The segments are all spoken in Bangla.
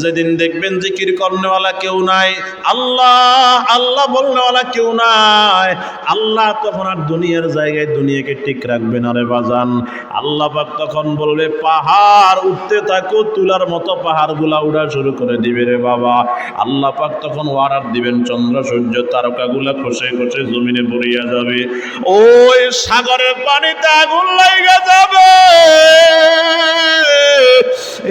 যেদিন দেখবেন জিকির করনেওয়ালা কেউ নাই, আল্লাহ আল্লাহ বলনেওয়ালা কেউ নাই, আল্লাহ তখন আর দুনিয়ার জায়গায় দুনিয়াকে ঠিক রাখবে না রে বাজান। আল্লাহ পাক তখন বলবে, পাহাড় উঠতে থাকো, তুলার মতো পাহাড়গুলা উড়া শুরু করে দিবে রে বাবা। আল্লাহ পাক তখন অর্ডার দিবেন, চন্দ্র, সূর্য, তারকাগুলা খসে খসে জমিনে পড়িয়া যাবে। ওই সাগরের পানিতে আগুন লাইগা যাবে।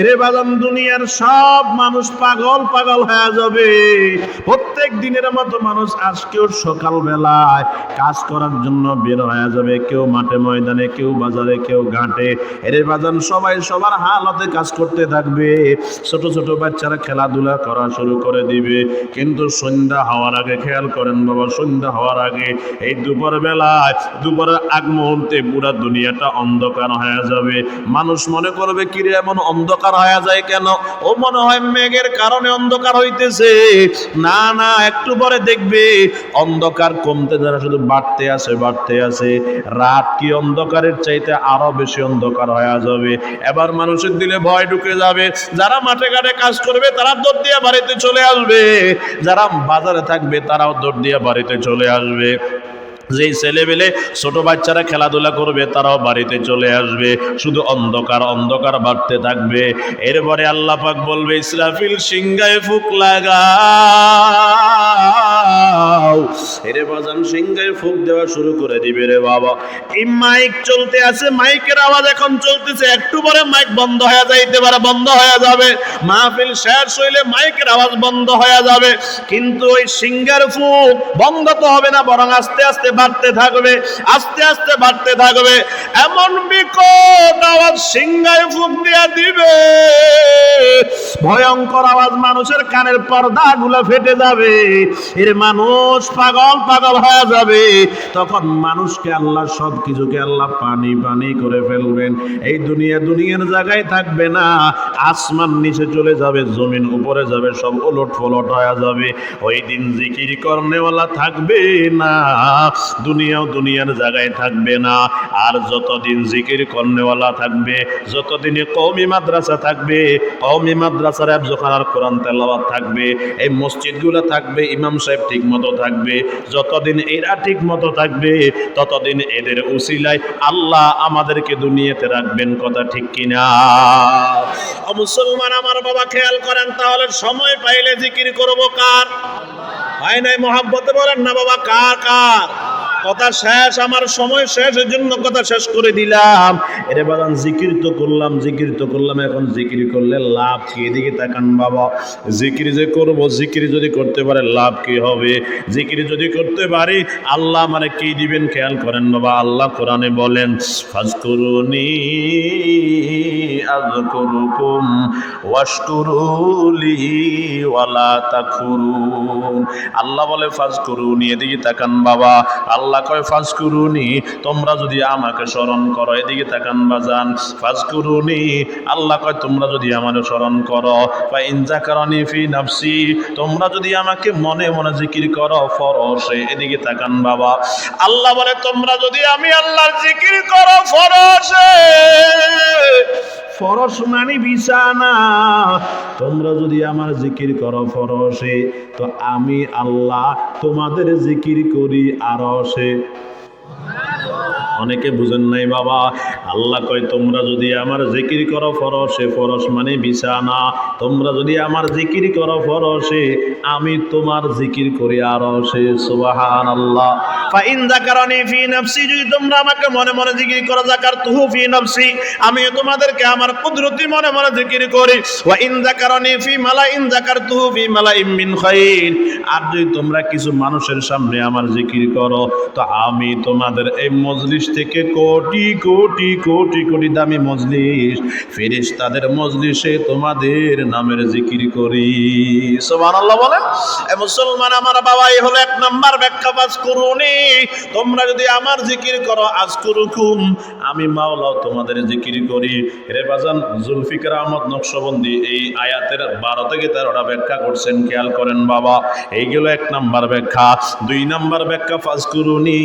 রে বাদাম দুনিয়ার সব মানুষ পাগল পাগল হয়ে যাবে। প্রত্যেক দিনের মতো মানুষ আজকেও সকাল বেলায় কাজ করার জন্য বের হয়ে যাবে। কেউ মাঠে ময়দানে, কেউ বাজারে, কেউ ঘাটে। এরে বাজান, সবাই সবার হালতে কাজ করতে থাকবে। ছোট ছোট বাচ্চারা খেলাধুলা করা শুরু করে দিবে। কিন্তু সন্ধ্যা হওয়ার আগে, খেয়াল করেন বাবা, সন্ধ্যা হওয়ার আগে এই দুপুর বেলায় দুপুরের আগ মুহূর্তে পুরা দুনিয়াটা অন্ধকার হয়ে যাবে। মানুষ মনে করবে, কিরে, এমন অন্ধকার হয়ে যায় কেন? ও মনে হয় মেঘের কারণে অন্ধকার হইতেছে। না না, একটু পরে দেখবে অন্ধকার কমতে যারা শুধু বাড়তে আছে বাড়তে আছে। রাত কি অন্ধকারের চাইতে আরও বেশি অন্ধকার হয়ে যাবে। এবার মানুষের দিলে ভয় ঢুকে যাবে। যারা মাঠে ঘাটে কাজ করবে, তারা দৌড় দিয়ে বাড়িতে চলে আসবে। যারা বাজারে থাকবে, তারাও দৌড় দিয়ে বাড়িতে চলে আসবে। যেই ছেলেবেলে ছোট বাচ্চারা খেলাধুলা করবে, তারাও বাড়িতে চলে আসবে। শুধু অন্ধকার অন্ধকার বাড়তে থাকবে। এরপরে আল্লাহ পাক বলবে, ইসরাফিল সিংহায় ফুক লাগাও। এরে বাজান, সিংহায় ফুক দেওয়া শুরু করে দিবে রে বাবা। এই মাইক চলতে আছে, মাইকের আওয়াজ এখন চলতেছে। একটু পরে মাইক বন্ধ হয়ে যাইতে পারে, বন্ধ হয়ে যাবে। মাহফিল শেষ হইলে মাইকের আওয়াজ বন্ধ হয়ে যাবে। কিন্তু ওই সিঙ্গার ফুক বন্ধ তো হবে না, বরং আস্তে আস্তে বাড়তে থাকবে আস্তে আস্তে বাড়তে থাকবে। এমন বিকট আওয়াজ সিংহায় ফুক দিয়া দিবে। ভয়ঙ্কর আওয়াজ মানুষের কানের পর্দা গুলো ফেটে যাবে। এর মানুষ পাগল পাগল হয়ে যাবে। তখন মানুষকে আল্লাহ সব কিছুকে আল্লাহ পানি পানি করে ফেলবেন। এই দুনিয়া দুনিয়ার জায়গায় থাকবে না। আসমান নিচে চলে যাবে, জমিন উপরে যাবে, সব ওলট ফলট হয়ে যাবে। ওই দিন জিকির করনেওয়ালা থাকবে না। দুনিয়াও দুনিয়ার জায়গায় থাকবে না। আর যতদিন জিকির করনেওয়ালা থাকবে, যতদিনে কৌমি মাদ্রাসা থাকবে কৌমি মাদ্রাসার আর কোরআন তেলাওয়াত থাকবে, এই মসজিদগুলো থাকবে, ইমাম সাহেব ঠিক মতো থাকবে, যতদিন এরা ঠিক মতো থাকবে, ততদিন এদের উসিলায় আল্লাহ আমাদেরকে দুনিয়াতে রাখবেন কথা ঠিক কিনা? মুসলমান, আমার বাবা খেয়াল করেন, তাহলে সময় পাইলে জিকির করব কার? হয় নাই মহাব্বতে বলেন না বাবা, কার কার? কথা শেষ, আমার সময় শেষ এর জন্য কথা শেষ করে দিলাম। এরে বাদান জিকির তো করলাম, জিকির তো করলাম, এখন জিকির করলে লাভ কি? এদিকে তাকান বাবা, জিকির যে করব, জিকির যদি করতে পারে, লাভ কি হবে? জিকির যদি করতে পারি, আল্লাহ মানে কি দিবেন খেয়াল করেন বাবা, আল্লাহ কোরআনে বলেন, ফাজকুরুনি আযকুরুকুম, ওয়াশকুরুলি ওয়ালা তাকফুরুন আল্লাহ বলে, ফাজকুরুনি, এদিকে তাকান বাবা, আল্লাহ কয়, ফাজকুরুনি, তোমরা যদি আমাকে স্মরণ করো। এদিকে তাকান বাজান, ফাজকুরুনি, আল্লাহ কয়, তোমরা যদি আমাকে স্মরণ করো। বা ইনজাকারনি ফি নাফসি, তোমরা যদি আমাকে মনে মনে জিকির করো, ফরসে। এদিকে তাকান বাবা, আল্লাহ বলে, তোমরা যদি আমি আল্লাহর জিকির করো, ফরসে। ফরস মানে বিছানা। তোমরা যদি আমার জিকির করো ফরসে, তো আমি আল্লাহ তোমাদের জিকির করি আরসে। অনেকে বুঝেন নাই বাবা। আল্লাহ কয়, তোমরা যদি আমার জিকির করো ফরসে, ফরস মানে বিছানা। তোমরা যদি আমার জিকির করো ফরসে, আমি তোমার জিকির করি আরও সে সুবাহান আল্লাহ ফাইন যাকারানি ফি নাফসি, যদি তোমরা আমাকে মনে মনে জিকির করো, যাকার তুহু ফি নাফসি, আমিও তোমাদেরকে আমার কুদরতি মনে মনে জিকির করি। ওয়া ইন যাকারানি ফি মালাইন, যাকার তুহু ফি মালাইন মিন খাইর। আর যদি তোমরা কিছু মানুষের সামনে আমার জিকির করো, তো আমি তোমাদের এই মজলিস থেকে কোটি কোটি কোটি কোটি দামি মজলিস। ফেরেশ তাদের মজলিসে তোমাদের নামের জিকির করি। সুবহানাল্লাহ বলেন মুসলমান আমার বাবা এই হলো এক নাম্বার ব্যাখ্যা পাস করুনি। তোমরা যদি আমার জিকির করো, আজ করুকুম, আমি মাওলাও তোমাদের জিকির করি। রে বাজান, জুলফিকার আহমদ নকশবন্দি এই আয়াতের বারো থেকে তেরোটা ব্যাখ্যা করছেন, খেয়াল করেন বাবা, এইগুলো এক নাম্বার ব্যাখ্যা। দুই নাম্বার ব্যাখ্যা ফাজ করুনি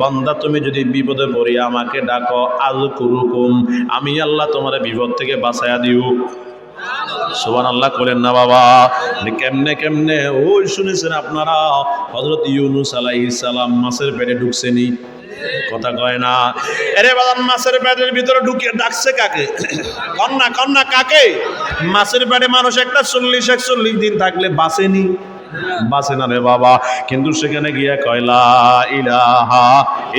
বান্দা তুমি যদি বিপদে পড়ি আমাকে ডাকো আজ কুরুকুম। আমি আল্লাহ তোমার বিপদ থেকে বাঁচাইয়া দিও। আল্লাহ করেন না বাবা কেমনে কেমনে? ওই শুনেছেন আপনারা হজরত ইউনুস মাছের পেটে ঢুকছেনি কথা কয় না। এরে বাদান মাছের পেটের ভিতরে ঢুকিয়ে ডাকছে কাকে? কন্যা কন্যা, কাকে? মাছের পেটে মানুষ একটা চল্লিশ, একচল্লিশ দিন থাকলে বাঁচেনি। বাঁচে না রে বাবা। কিন্তু সেখানে গিয়া কয়লা ইলাহা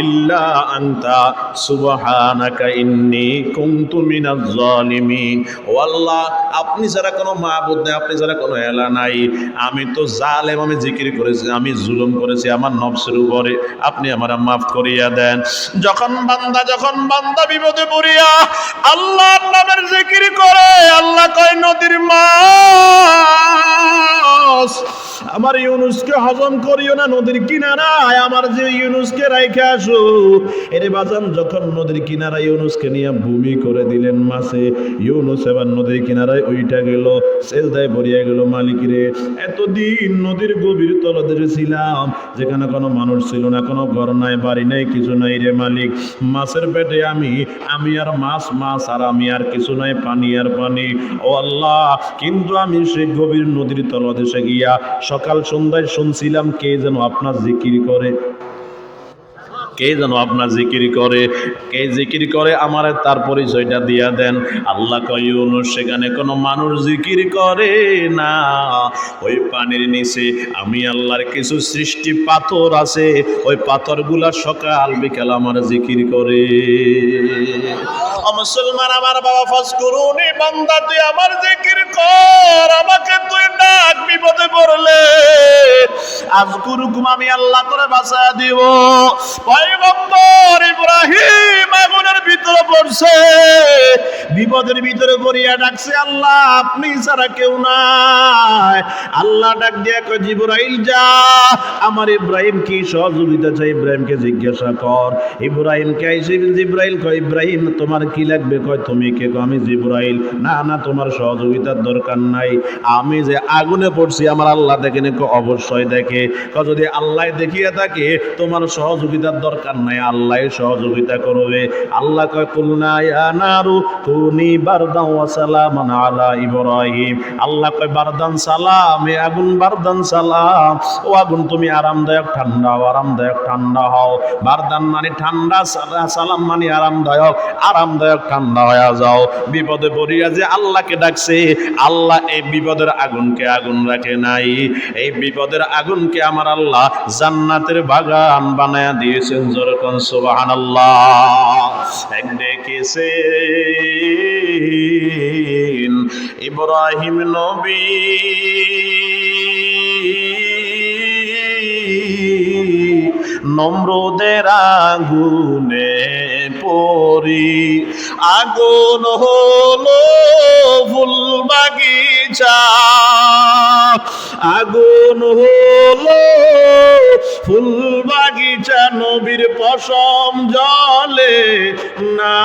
ইল্লা আনতা, সুবহানাকা ইন্নী কুনতু মিনাজ জালিমিন ও আল্লাহ, আপনি যারা কোনো মাবুদ নাই, আপনি যারা কোনো এলা নাই, আমি তো জালেম, আমি জিকির করেছি, আমি জুলুম করেছি, আমার নফসের উপরে আপনি আমার মাফ করিয়া দেন। যখন বান্দা যখন বান্দা বিপদে পড়িয়া আল্লাহর নামের জিকির করে, আল্লাহ কয়, নদীর মাছ আমার ইউনুসকে হজম করিও না, নদীর কিনারায় আমার যে ইউনুসকে রাইখে আসো। এরে বাজান, যখন নদীর কিনারায় ইউনুসকে নিয়ে ভূমি করে দিলেন মাসে ইউনুস এবার নদীর কিনারায় ওইটা গেল, সেজদায় ভরিয়া গেল মালিকিরে এতদিন নদীর গভীর তলদেশে ছিলাম, যেখানে কোনো মানুষ ছিল না, কোনো ঘর নাই, বাড়ি নাই, কিছু নাই রে মালিক। মাছের পেটে আমি আমি আর মাছ মাছ আর আমি আর কিছু নাই, পানি আর পানি। ও আল্লাহ, কিন্তু আমি সেই গভীর নদীর তলদেশে গিয়া সকাল সন্ধ্যায় শুনছিলাম কে যেন আপনার জিকির করে। কে যেন আপনার জিকির করে? কে জিকির করে? আমার তার পরিচয়টা দিয়া দেন। আল্লাহ কয়ুন সেখানে কোনো মানুষ জিকির করে না। ওই পানির নিচে আমি আল্লাহর কিছু সৃষ্টি পাথর আছে। ওই পাথরগুলা সকাল বিকাল আমার জিকির করে। মুসলমান, আমার বাবা ফাজ করুনি বান্দা, তুই আমার জিকির কর। আমাকে তুই ডাক বিপদে পড়লে। আজ গুরুকুম আমি আল্লাহ করে বাঁচা দিব। পয়গম্বর ইব্রাহিম আগুনের বিপদের ভিতরে পড়িয়া ডাকছে, আল্লাহ, আপনি ছাড়া কেউ নাই। আল্লাহ ডাক দিয়া কয় যা, আমার ইব্রাহিম কি সহযোগিতা চাই ইব্রাহিমকে জিজ্ঞাসা কর। ইব্রাহিমকে আইসে জিব্রাইল কয়, ইব্রাহিম, তোমার কি লাগবে? কয়, তুমি কে? আমি জিব্রাইল। না না, তোমার সহযোগিতার দরকার নাই। আমি যে আগুনে পড়ছি, আমার আল্লাহ দেখে অবশ্যই দেখে। যদি আল্লাহ দেখিয়ে থাকে, তোমার সহযোগিতার দরকার নাই, আল্লাহ সহযোগিতা করবে। আল্লাহ কয় কুলনা ইয়া নারু কুনি আলা ইব্রাহিম। আল্লাহ কয়, বারদান সালাম, এ আগুন বারদান সালাম। ও আগুন, তুমি আরামদায়ক ঠান্ডা আরামদায়ক, ঠান্ডা হও। বারদান মানে ঠান্ডা, সালা- সালাম মানে আরামদায়ক। আরামদায়ক, ঠান্ডা হয়ে যাও। বিপদে পড়িয়া যে আল্লাহকে ডাকছে, আল্লাহ এই বিপদের আগুনকে আগুন রাখে নাই। এই বিপদের আগুনকে আমার আল্লাহ জান্নাতের বাগান বানায়া দিয়েছেন। যেরকম এক ডেকেছে। ইব্রাহিম নবী। নম্রদের আগুনে পরি। আগুন হলো ফুল বাগিচা। আগুন হলো ফুল বাগিচা নবীর পশম জলে না।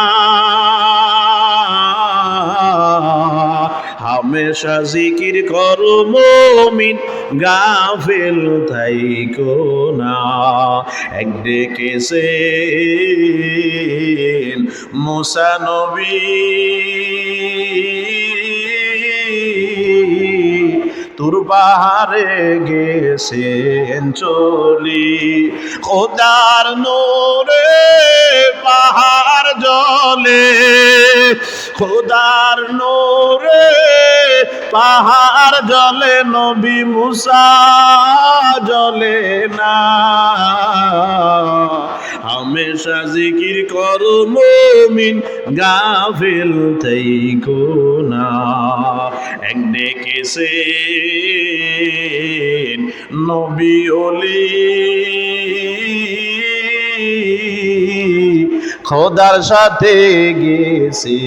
হামেশা জিকির করো মমিন, গাফেল থাইকো না। এক ডেকেছে মুসা নবী। তোর পাহাড়ে গেছেন চলি, খোদার নোরে পাহাড় জলে। খোদার নোরে পাহাড় জলে নবী মুসা জলে না। হামেশা জিকির করো মমিন, গাফিল থেইকো না। এক ডেকেছে নবী অলি খোদার সাথে গেছে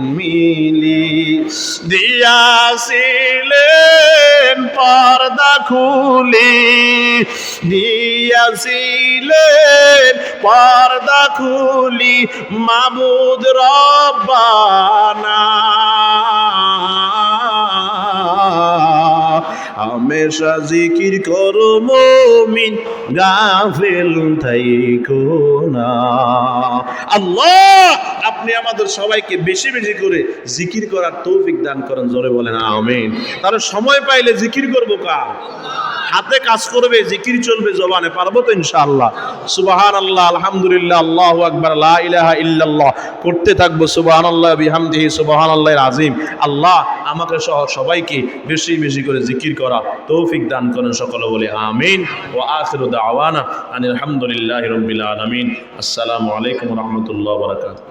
মিলি। দিয়াছিলেন পর্দা খুলি। দিয়াছিলেন পর্দা খুলি মাবুদ রব্বানা। হামেশা জিকির করো মমিন, গাফেল থাইকো না। আল্লাহ, আপনি আমাদের সবাইকে বেশি বেশি করে জিকির করার তৌফিক দান করেন, জোরে বলেন, আমিন। তার সময় পাইলে জিকির করব কার? হাতে কাজ করবে, জিকির চলবে জবানে, পারব তো ইনশাআল্লাহ। সুবাহান আল্লাহ আলহামদুলিল্লাহ, আল্লাহ আকবার, লা ইলাহা ইল্লাল্লাহ। করতে থাকব সুবাহান আল্লাহ বিহামদিহি সুবাহান আল্লাহর আজিম আল্লাহ আমাকে সহ সবাইকে বেশি বেশি করে জিকির করা তৌফিক দান করেন সকলে বলে, আমিন। ও আখিরু দাওয়ানা আনিল হামদুলিল্লাহি রাব্বিল আলামিন। আসসালামু আলাইকুম রাহমাতুল্লাহি বারাকাতুহু।